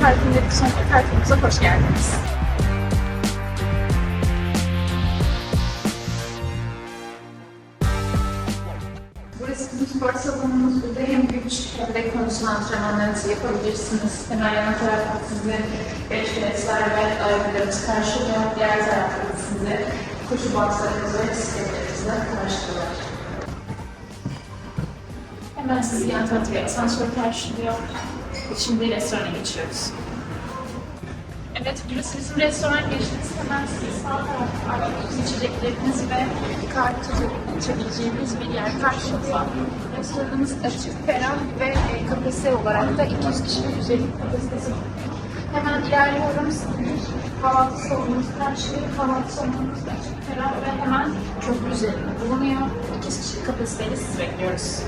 restoranımıza hoş geldiniz. Burası spor salonumuz. Burada hem güç hem de kondisyon antrenmanlarınızı yapabilirsiniz. Hemen yan tarafta sizi beş presler ve ayaklarınız karşılıyor. Diğer tarafta sizi koşu boxlarınız ve bisikletlerinizle Hemen sizi yan tarafta bir asansör karşılıyor. Şimdi restorana geçiyoruz. Evet, burası bizim restoran geçtiğiniz hemen sizi sağ tarafta aldığınız içecekleriniz ve kartı içebileceğiniz bir yer karşılıyor. Restoranımız açık, ferah ve e, kapasite olarak da 200 kişinin üzerinde kapasitesi. Hemen ilerliyorum. Kahvaltı salonumuz karşılıyor. Kahvaltı salonumuz da açık, ferah ve hemen köprü üzerinde bulunuyor. 200 kişilik kapasiteyle sizi bekliyoruz.